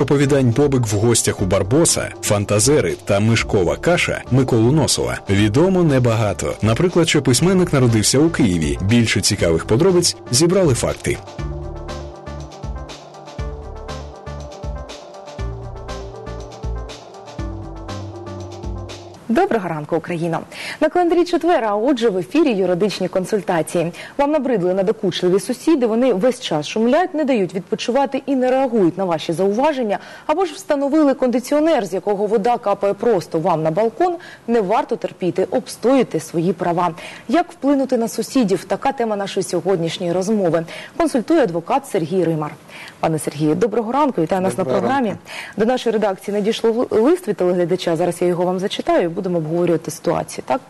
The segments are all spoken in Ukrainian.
Оповідань побик в гостях у Барбоса, фантазери та мишкова каша Миколу Носова відомо небагато. Наприклад, що письменник народився у Києві. Більше цікавих подробиць зібрали факти. Доброго ранку, Україна! На календарі четвера, а отже, в ефірі юридичні консультації. Вам набридли надокучливі сусіди. Вони весь час шумлять, не дають відпочивати і не реагують на ваші зауваження. Або ж встановили кондиціонер, з якого вода капає просто вам на балкон. Не варто терпіти, обстоюйте свої права. Як вплинути на сусідів? Така тема нашої сьогоднішньої розмови. Консультує адвокат Сергій Римар. Пане Сергію, доброго ранку. Вітаю нас Доброго на програмі. ранку. До нашої редакції надійшло лист від телеглядача. Зараз я його вам зачитаю і будемо обговорювати ситуацію. Так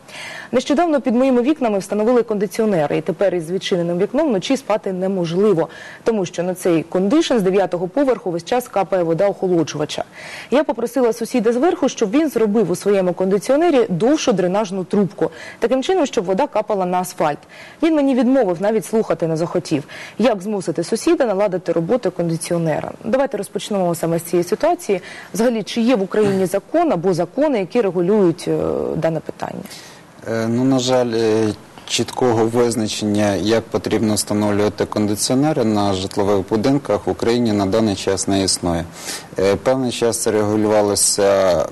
нещодавно під моїми вікнами встановили кондиціонери, і тепер із відчиненим вікном вночі спати неможливо, тому що на цей кондишн з дев'ятого поверху весь час капає вода охолоджувача. Я попросила сусіда зверху, щоб він зробив у своєму кондиціонері довшу дренажну трубку, таким чином, щоб вода капала на асфальт. Він мені відмовив навіть слухати не захотів. Як змусити сусіда наладити роботу кондиціонера? Давайте розпочнемо саме з цієї ситуації. Взагалі, чи є в Україні закон або закони, які регулюють е, дане питання? Е, Ну, на жаль, е, чіткого визначення, як потрібно встановлювати кондиціонери на житлових будинках в Україні на даний час не існує. Певний час це регулювалося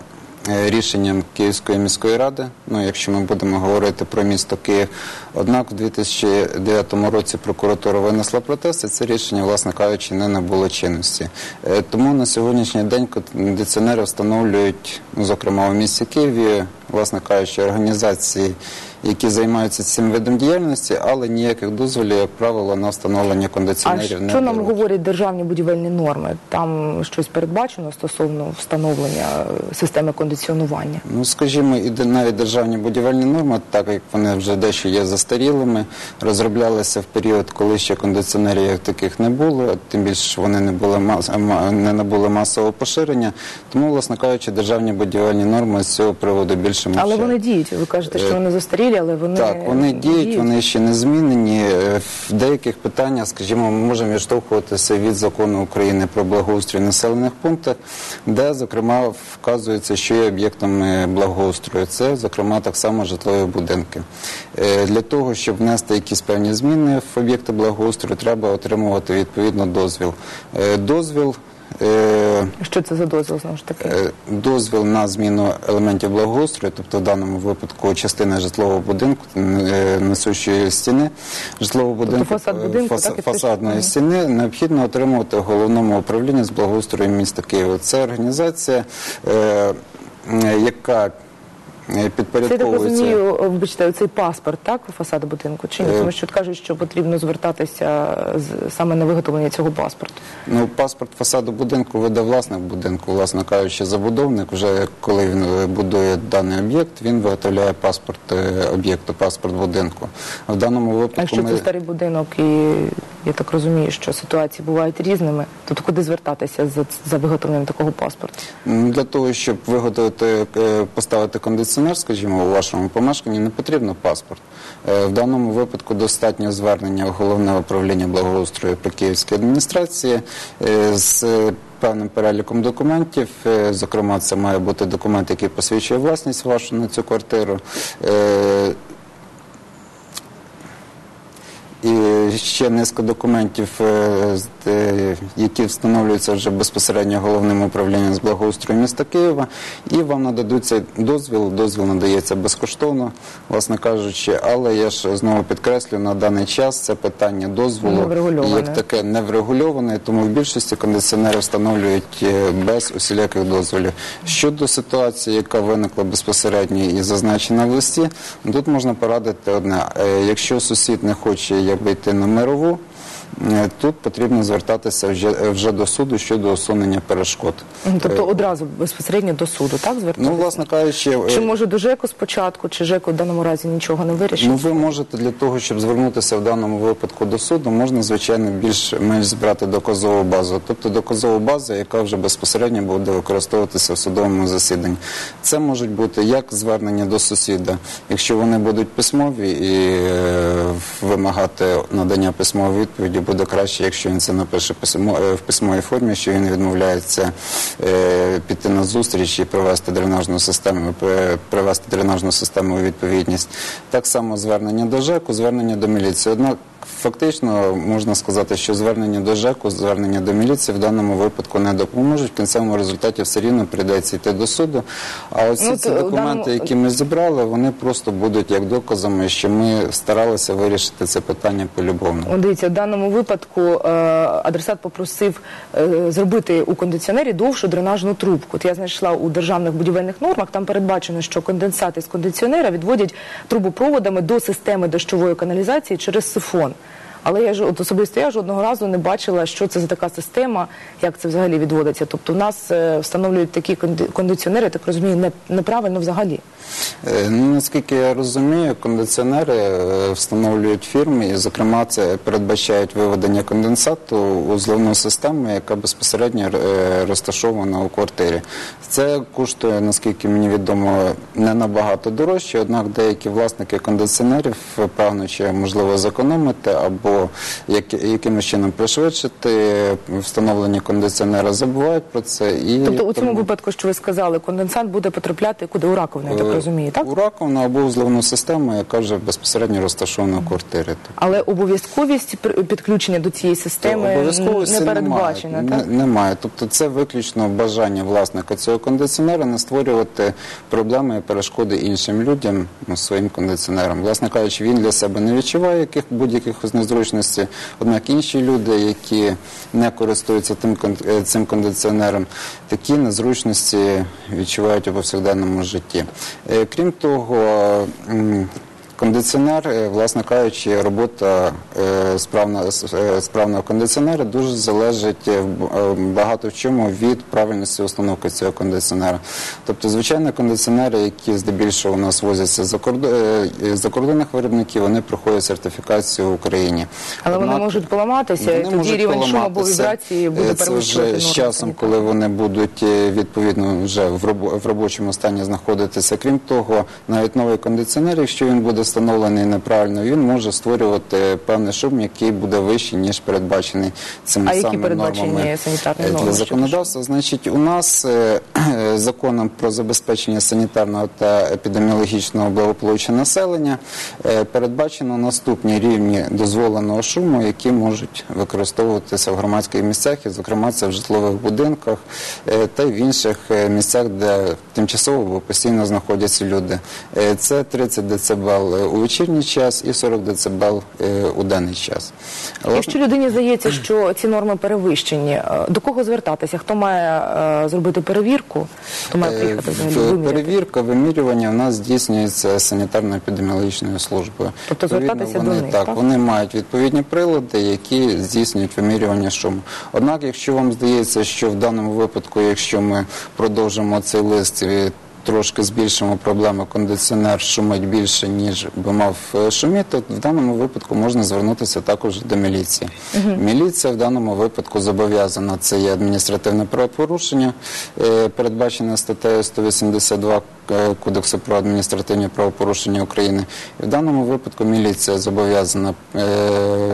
рішенням Київської міської ради, ну, якщо ми будемо говорити про місто Київ. Однак у 2009 році прокуратура винесла протест, і це рішення, власне кажучи, не набуло чинності. Е, Тому на сьогоднішній день кондиціонери встановлюють, ну, зокрема у місті Києві, власне кажучи, організації, які займаються цим видом діяльності, але ніяких дозволів, як правило, на встановлення А кондиціонерів не що нам говорять державні будівельні норми? Там щось передбачено стосовно встановлення е, системи кондиціонування? Ну, скажімо, і навіть державні будівельні норми, так як вони вже дещо є застарілими, розроблялися в період, коли ще кондиціонерів таких не було, тим більше вони не були не набули масового поширення. Тому, власне кажучи, державні будівельні норми з цього приводу більше Але мовчать. вони діють. Ви кажете, що Е, вони застарілі, але вони Так, вони діють, вони ще не змінені. Е, В деяких питаннях, скажімо, ми можемо відштовхуватися від закону України про благоустрій населених пунктах, де, зокрема, вказується, що є об'єктами благоустрою. Це, зокрема, так само житлові будинки. Е, Для того, щоб внести якісь певні зміни в об'єкти благоустрою, треба отримувати відповідно дозвіл. Дозвіл. Е, Що це за дозвіл знову ж таки? Е, дозвіл на зміну елементів благоустрою, тобто в даному випадку частина житлового будинку, е, несущої стіни житлового будинку, фасад е, будинку, так, фасадної стіни необхідно отримувати головному управлінні з благоустрою міста Києва. Це організація, яка е, Це я так підпорядковується. розумію, е, вибачте, цей паспорт, так, фасаду будинку? Чи ні? Е. Тому що кажуть, що потрібно звертатися з, саме на виготовлення цього паспорту. Ну, паспорт фасаду будинку веде власник будинку, власне кажучи, забудовник. Вже коли він е, будує даний об'єкт, він виготовляє паспорт е, об'єкту, паспорт будинку. В даному А випадку якщо ми це старий будинок, і я так розумію, що ситуації бувають різними, то куди звертатися за, за виготовленням такого паспорту? Для того, щоб виготовити, е, поставити кондиціонер, скажімо, у вашому помешканні, не потрібно паспорт. Е, В даному випадку достатньо звернення головне управління благоустрою при Київській адміністрації е, з певним переліком документів. Зокрема, це має бути документ, який посвідчує власність вашу на цю квартиру. Е, і ще низка документів, е, е, які встановлюються вже безпосередньо головним управлінням з благоустрою міста Києва, і вам нададуть цей дозвіл. Дозвіл надається безкоштовно, власне кажучи, але я ж знову підкреслю, на даний час це питання дозволу як таке не врегульоване, тому в більшості кондиціонери встановлюють е, без усіляких дозволів. Щодо ситуації, яка виникла безпосередньо і зазначена в листі, тут можна порадити одне: якщо сусід не хоче якби йти на мирову. Е, Тут потрібно звертатися вже, вже до суду щодо усунення перешкод. Тобто Е, одразу безпосередньо до суду, так звертатися? Ну, власне кажучи, е, Чи може до ЖЕКу спочатку, чи ЖЕКу в даному разі нічого не вирішить? Ну, ви можете для того, щоб звернутися в даному випадку до суду, можна звичайно більш-менш збирати доказову базу, тобто доказову базу, яка вже безпосередньо буде використовуватися в судовому засіданні. Це можуть бути як звернення до сусіда, якщо вони будуть письмові і вимагати надання письмової відповіді тоді буде краще, якщо він це напише письмо- е, в письмовій формі, що він відмовляється е, піти на зустріч і провести дренажну систему, пе- привести дренажну систему у відповідність. Так само звернення до ЖЕКу, звернення до міліції. Однак фактично можна сказати, що звернення до ЖЕКу, звернення до міліції в даному випадку не допоможуть. В кінцевому результаті все рівно прийдеться йти до суду. А оці Ну, ці документи, даному- які ми зібрали, вони просто будуть як доказами, що ми старалися вирішити це питання полюбовно. Дивіться, в даному випадку е, адресат попросив е, зробити у кондиціонері довшу дренажну трубку. От я знайшла у державних будівельних нормах, там передбачено, що конденсати з кондиціонера відводять трубопроводами до системи дощової каналізації через сифон. Але я ж от особисто я жодного разу не бачила, що це за така система, як це взагалі відводиться. Тобто, в нас е, встановлюють такі конди- кондиціонери, так розумію, не, неправильно взагалі. Е, Ну, наскільки я розумію, кондиціонери е, встановлюють фірми, і, зокрема, це передбачають виведення конденсату у зливну систему, яка безпосередньо е, розташована у квартирі. Це коштує, наскільки мені відомо, не набагато дорожче, однак деякі власники кондиціонерів, прагнучи, можливо, зекономити або як, якимось чином пришвидшити встановлення кондиціонера, забувають про це. І Тобто, у цьому випадку, що ви сказали, конденсат буде потрапляти куди у раковину, я так розумію, так? У раковину або в зливну систему, яка вже безпосередньо розташована в квартирі. Тобто Але обов'язковість підключення до цієї системи не передбачена, немає. так? Немає. Тобто це виключно бажання власника цього кондиціонера не створювати проблеми і перешкоди іншим людям ну, своїм кондиціонерам. Власне кажучи, він для себе не відчуває яких будь-яких незручностей. Однак інші люди, які не користуються тим е, цим кондиціонером, такі незручності відчувають у повсякденному житті. Е, Крім того, Кондиціонер, е, власне кажучи, робота е, е, справного кондиціонера дуже залежить багато в чому від правильності установки цього кондиціонера. Тобто, звичайно, кондиціонери, які здебільшого у нас возяться за кордон закордонних виробників, вони проходять сертифікацію в Україні. Але вони можуть поламатися, і тоді можуть рівень шуму або вібрації буде Це вже з часом, коли вони будуть відповідно вже в робочому стані знаходитися. Крім того, навіть новий кондиціонер, якщо він буде встановлений неправильно, він може створювати певний шум, який буде вищий ніж передбачений цими А які самими нормами санітарні е, норми для законодавства. Значить, у нас е, законом про забезпечення санітарного та епідеміологічного благополуччя населення е, передбачено наступні рівні дозволеного шуму, які можуть використовуватися в громадських місцях, і, зокрема, це в житлових будинках та й в інших місцях, де тимчасово або постійно знаходяться люди. Це 30 дБ у вечірній час і 40 дБ е, у денний час. Якщо людині здається, що ці норми перевищені, е, до кого звертатися? Хто має е, зробити перевірку? Хто має Е, приїхати взагалі? Перевірка, вимірювання у нас здійснюється санітарно-епідеміологічною службою. Тобто звертатися вони, до них, так, так? вони мають відповідні прилади, які здійснюють вимірювання шуму. Однак, якщо вам здається, що в даному випадку, якщо ми продовжимо цей лист і трошки збільшимо проблему, кондиціонер шумить більше, ніж би мав е, шуміти, в даному випадку можна звернутися також до міліції. Міліція в даному випадку зобов'язана, це є адміністративне правопорушення, е, передбачене статтею 182 е, Кодексу про адміністративні правопорушення України. І в даному випадку міліція зобов'язана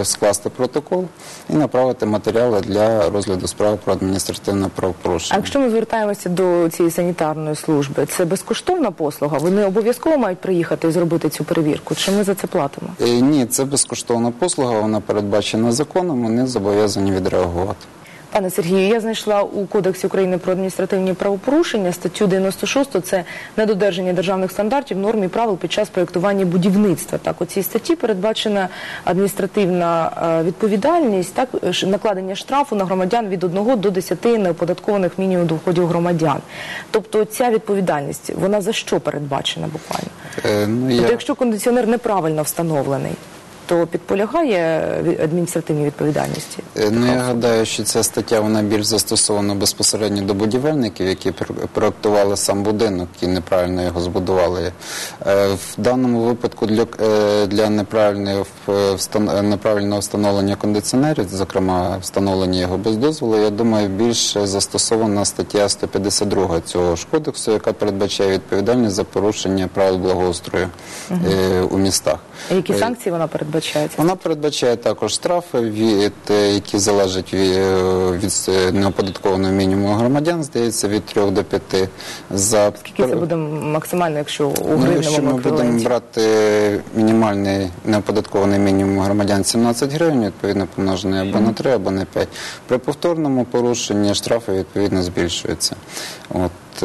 скласти протокол і направити матеріали для розгляду справи про адміністративне А правопорушення. якщо ми звертаємося до цієї санітарної служби, це безкоштовна послуга? Вони обов'язково мають приїхати і зробити цю перевірку? Чи ми за це платимо? Е, Ні, це безкоштовна послуга, вона передбачена законом, вони зобов'язані відреагувати. Пане Сергію, я знайшла у Кодексі України про адміністративні правопорушення статтю 96, це недодержання державних стандартів, норм і правил під час проєктування будівництва. Так, у цій статті передбачена адміністративна е, відповідальність, так, накладення штрафу на громадян від 1 до 10 неоподаткованих мінімум доходів громадян. Тобто ця відповідальність, вона за що передбачена буквально? Е, Ну, Тобто, якщо кондиціонер неправильно встановлений, то підполягає адміністративній відповідальності? Е, Ну, я гадаю, що ця стаття вона більш застосована безпосередньо до будівельників, які пр- проектували сам будинок і неправильно його збудували. Е, В даному випадку для, е, для неправильного, встановлення кондиціонерів, зокрема встановлення його без дозволу, я думаю, більше застосована стаття 152 цього ж кодексу, яка передбачає відповідальність за порушення правил благоустрою е, у містах. А які санкції вона передбачає? Передбачається? Вона передбачає також штрафи, від, е, які залежать від, е, е, неоподаткованого мінімуму громадян, здається, від 3 до 5. За Скільки це буде максимально, якщо у Ну, гривневому якщо ми будемо брати мінімальний неоподаткований мінімум громадян 17 гривень, відповідно помножений або на 3, або на 5. При повторному порушенні штрафи відповідно збільшуються. От,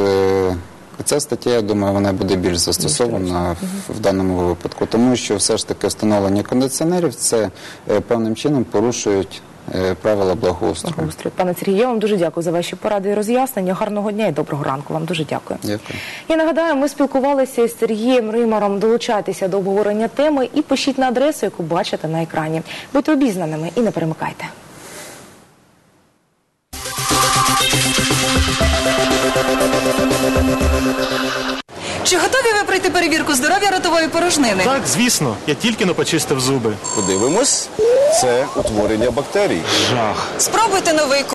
Ця стаття, я думаю, вона буде більш застосована в, в даному випадку, тому що все ж таки встановлення кондиціонерів це е, певним чином порушують е, правила благоустрою. Благоустрою. Пане Сергію, я вам дуже дякую за ваші поради і роз'яснення. Гарного дня і доброго ранку. Вам дуже дякую. Дякую. Я нагадаю, ми спілкувалися з Сергієм Римаром. Долучайтеся до обговорення теми і пишіть на адресу, яку бачите на екрані. Будьте обізнаними і не перемикайте. Чи готові ви пройти перевірку здоров'я ротової порожнини? Так, звісно, я тільки но почистив зуби. Подивимось, це утворення бактерій. Жах. Спробуйте новий